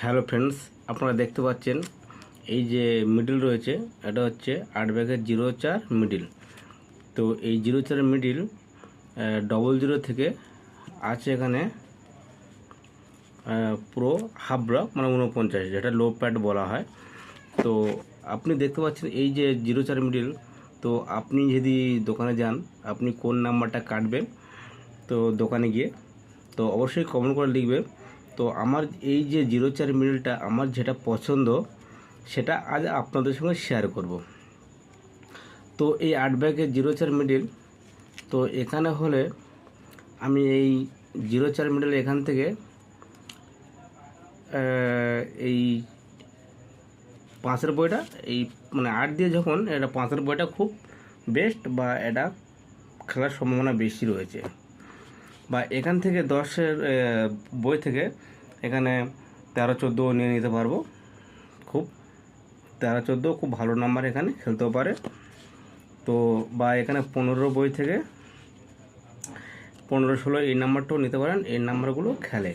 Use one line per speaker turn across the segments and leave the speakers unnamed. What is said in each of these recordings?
Hello friends, আপনারা দেখতে পাচ্ছেন এই যে মিডিল রয়েছে, এটা হচ্ছে আট ব্যাগের জিরো চার মিডিল তো এই জিরো চার মিডিল ডবল জিরো থেকে আছে এখানে পুরো হাফ ব্লক মানে উনপঞ্চাশ যেটা লো প্যাড বলা হয়। তো আপনি দেখতে পাচ্ছেন এই যে জিরো চার মিডিল তো আপনি যদি দোকানে যান, আপনি কোন নাম্বারটা কাটবেন, তো দোকানে গিয়ে, তো অবশ্যই কমেন্ট করে লিখবেন। তো আমার এই যে জিরো চার মিডিলটা আমার যেটা পছন্দ, সেটা আজ আপনাদের সঙ্গে শেয়ার করব। তো এই আট ব্যাগের জিরো চার মিডিল, তো এখানে হলে আমি এই জিরো চার মিডিল এখান থেকে এই পাঁচের বইটা, এই মানে আট দিয়ে যখন, এটা পাঁচের বইটা খুব বেস্ট বা এটা খেলার সম্ভাবনা বেশি রয়েছে। বা এখান থেকে দশের বই থেকে এখানে তেরো, চোদ্দ নিয়ে নিতে পারব। খুব, তেরো, চোদ্দ খুব ভালো নাম্বার এখানে, খেলতেও পারে। তো, বা এখানে পনেরো বই থেকে পনেরো, ষোলো এই নাম্বারটাও নিতে পারেন, এই নাম্বারগুলো খেলে।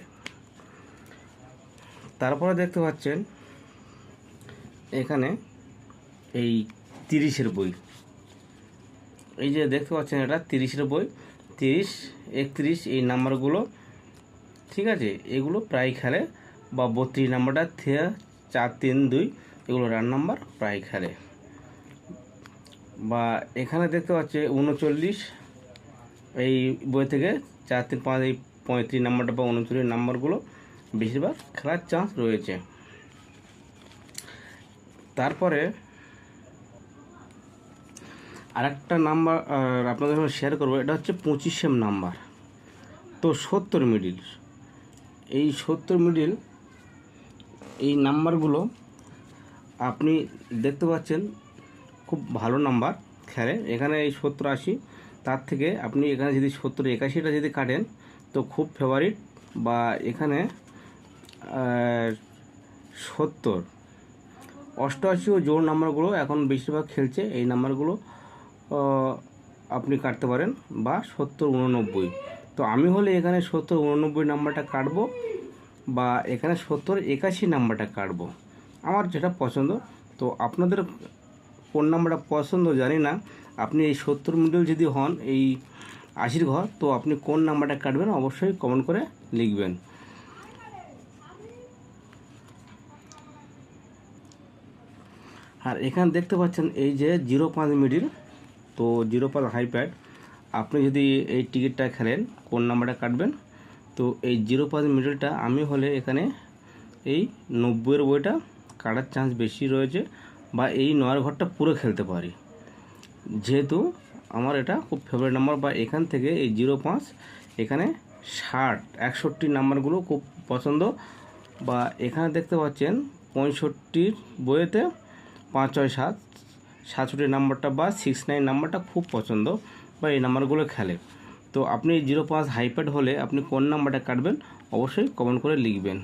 তারপরে দেখতে পাচ্ছেন, এখানে এই তিরিশের বই। এই যে দেখতে পাচ্ছেন এটা, তিরিশের বই। তিরিশ, একত্রিশ এই নাম্বারগুলো, ঠিক আছে? এগুলো প্রায় খেলে, বা বত্রিশ নাম্বারটা থেকে চার, তিন, দুই, এগুলো রান নাম্বার প্রায় খেলে। বা এখানে দেখতে পাচ্ছে উনচল্লিশ, এই বই থেকে চার, তিন, পাঁচ, এই পঁয়ত্রিশ নাম্বারটা বা উনচল্লিশ নাম্বারগুলো বেশিরভাগ খেলার চান্স রয়েছে। তারপরে আরেকটা নাম্বার আহ, আপনাদের সঙ্গে শেয়ার করব এটা হচ্ছে পঁচিশেম নাম্বার। তো সত্তর মিডিল এই সত্তর মিডিল এই নাম্বারগুলো আপনি দেখতে পাচ্ছেন খুব ভালো নাম্বার খেলে। এখানে এই সত্তর আশি তার থেকে আপনি এখানে যদি সত্তর একাশিটা যদি কাটেন তো খুব ফেভারিট বা এখানে সত্তর। অষ্টআশি ও জোর নাম্বারগুলো এখন বেশিরভাগ খেলছে এই নাম্বারগুলো আপনি কাটতে পারেন বা সত্তর উননব্বই। তো আমি হলে এখানে সত্তর উননব্বই নাম্বারটা কাটবো বা এখানে সত্তর একাশি নাম্বারটা কাটবো। আমার যেটা পছন্দ, তো আপনাদের কোন নাম্বারটা পছন্দ জানি না। আপনি এই সত্তর মিডল যদি হন, এই আশির ঘর, তো আপনি কোন নাম্বারটা কাটবেন অবশ্যই কমেন্ট করে লিখবেন। আর এখানে দেখতে পাচ্ছেন এই যে জিরো পাঁচ মিডিল। তো জিরো পাঁচ হাইপ্যাড আপনি যদি এই টিকিটটা খেলেন, কোন নাম্বারটা কাটবেন? তো এই জিরো পাঁচ মিডিলটা আমি হলে এখানে এই নব্বইয়ের বইটা কাটার চান্স বেশি রয়েছে বা এই নয়ার ঘরটা পুরো খেলতে পারি। যেহেতু আমার এটা খুব ফেভারিট নাম্বার বা এখান থেকে এই জিরো পাঁচ, এখানে ষাট, একষট্টি নাম্বারগুলো খুব পছন্দ বা এখানে দেখতে পাচ্ছেন পঁয়ষট্টির বইয়েতে পাঁচ, ছয়, সাত সাতষট্টি নাম্বারটা বা সিক্স নাইন নাম্বারটা খুব পছন্দ বা এই নাম্বারগুলো খেলে। তো আপনি জিরো পাঁচ হাইপ্যাড হলে আপনি কোন নাম্বারটা কাটবেন? অবশ্যই কমেন্ট করে লিখবেন।